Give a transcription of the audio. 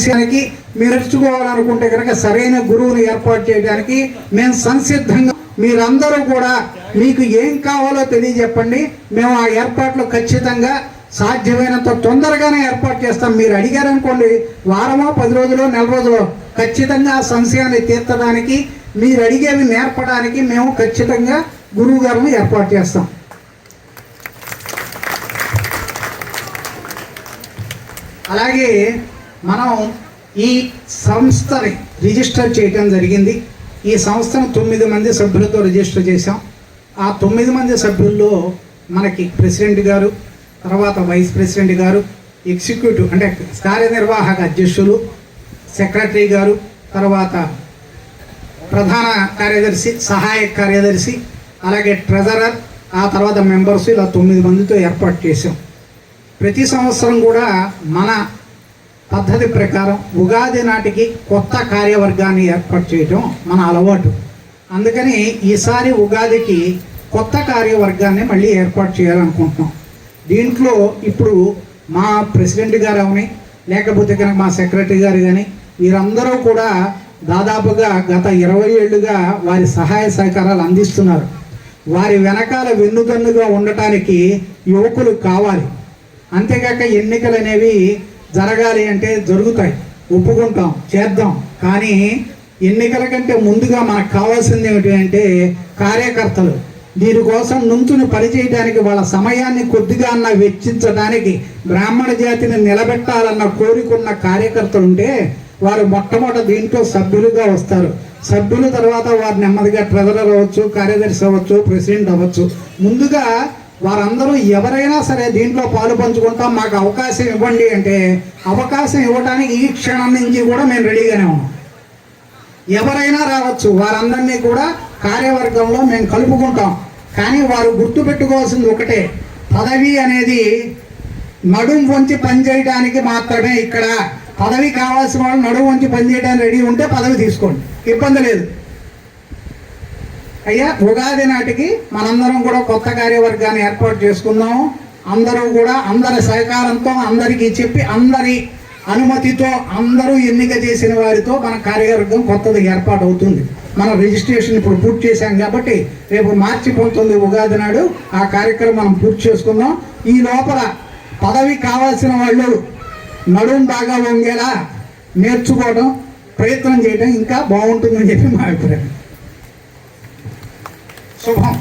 సంశయానికి మీరు కనుక సరైన గురువుని ఏర్పాటు చేయడానికి మేము సంసిద్ధంగా మీరందరూ కూడా మీకు ఏం కావాలో తెలియజెప్పండి. మేము ఆ ఏర్పాట్లు ఖచ్చితంగా సాధ్యమైనంత తొందరగానే ఏర్పాటు చేస్తాం. మీరు అడిగారనుకోండి వారమో పది రోజులు నెల రోజులు ఖచ్చితంగా ఆ సంశయాన్ని తీర్చడానికి మీరు అడిగేవి నేర్పడానికి మేము ఖచ్చితంగా గురువు గారిని ఏర్పాటు చేస్తాం. అలాగే మనం ఈ సంస్థని రిజిస్టర్ చేయటం జరిగింది. ఈ సంస్థను తొమ్మిది మంది సభ్యులతో రిజిస్టర్ చేశాం. ఆ తొమ్మిది మంది సభ్యుల్లో మనకి ప్రెసిడెంట్ గారు తర్వాత వైస్ ప్రెసిడెంట్ గారు ఎగ్జిక్యూటివ్ అంటే కార్యనిర్వాహక అధ్యక్షులు సెక్రటరీ గారు తర్వాత ప్రధాన కార్యదర్శి సహాయ కార్యదర్శి అలాగే ట్రెజరర్ ఆ తర్వాత మెంబర్స్ ఇలా తొమ్మిది మందితో ఏర్పాటు చేశాం. ప్రతి సంవత్సరం కూడా మన పద్ధతి ప్రకారం ఉగాది నాటికి కొత్త కార్యవర్గాన్ని ఏర్పాటు చేయటం మన అలవాటు. అందుకని ఈసారి ఉగాదికి కొత్త కార్యవర్గాన్ని మళ్ళీ ఏర్పాటు చేయాలనుకుంటున్నాం. దీంట్లో ఇప్పుడు మా ప్రెసిడెంట్ గారు అవని లేకపోతే కనుక మా సెక్రటరీ గారు కానీ వీరందరూ కూడా దాదాపుగా గత ఇరవై ఏళ్ళుగా వారి సహాయ సహకారాలు అందిస్తున్నారు. వారి వెనకాల వెన్నుదన్నుగా ఉండటానికి యువకులు కావాలి. అంతేకాక ఎన్నికలు అనేవి జరగాలి అంటే జరుగుతాయి. ఒప్పుకుంటాం చేద్దాం. కానీ ఎన్నికల కంటే ముందుగా మనకు కావాల్సింది ఏమిటి అంటే కార్యకర్తలు. దీనికోసం నుంచుని పనిచేయడానికి వాళ్ళ సమయాన్ని కొద్దిగా అన్న వెచ్చించడానికి బ్రాహ్మణ జాతిని నిలబెట్టాలన్న కోరికున్న కార్యకర్తలు ఉంటే వారు మొట్టమొదటి దీంట్లో సభ్యులుగా వస్తారు. సభ్యుల తర్వాత వారు నెమ్మదిగా ట్రెజరర్ అవ్వచ్చు కార్యదర్శి అవ్వచ్చు ప్రెసిడెంట్ అవ్వచ్చు. ముందుగా వారందరూ ఎవరైనా సరే దీంట్లో పాలు పంచుకుంటాం. మాకు అవకాశం ఇవ్వండి అంటే అవకాశం ఇవ్వడానికి ఈ క్షణం నుంచి కూడా మేము రెడీగానే ఉన్నాం. ఎవరైనా రావచ్చు వారందరినీ కూడా కార్యవర్గంలో మేము కలుపుకుంటాం. కానీ వారు గుర్తుపెట్టుకోవాల్సింది ఒకటే పదవి అనేది నడుం వంచి పనిచేయడానికి మాత్రమే ఇక్కడ పదవి కావాల్సిన వాళ్ళు నడుం వంచి పనిచేయడానికి రెడీ ఉంటే పదవి తీసుకోండి. ఇబ్బంది లేదు. అయ్యా ఉగాది నాటికి మనందరం కూడా కొత్త కార్యవర్గాన్ని ఏర్పాటు చేసుకున్నాం అందరూ కూడా అందరి సహకారంతో అందరికీ చెప్పి అందరి అనుమతితో అందరూ ఎన్నిక చేసిన వారితో మన కార్యవర్గం కొత్తది ఏర్పాటు అవుతుంది మన రిజిస్ట్రేషన్ ఇప్పుడు పూర్తి చేశాం కాబట్టి రేపు మార్చి పంతొమ్మిది ఉగాది నాడు ఆ కార్యక్రమం మనం పూర్తి చేసుకుందాం. ఈ లోపల పదవి కావాల్సిన వాళ్ళు నడుం బాగా వంగేలా నేర్చుకోవడం ప్రయత్నం చేయడం ఇంకా బాగుంటుందని చెప్పి మా అభిప్రాయం. 收工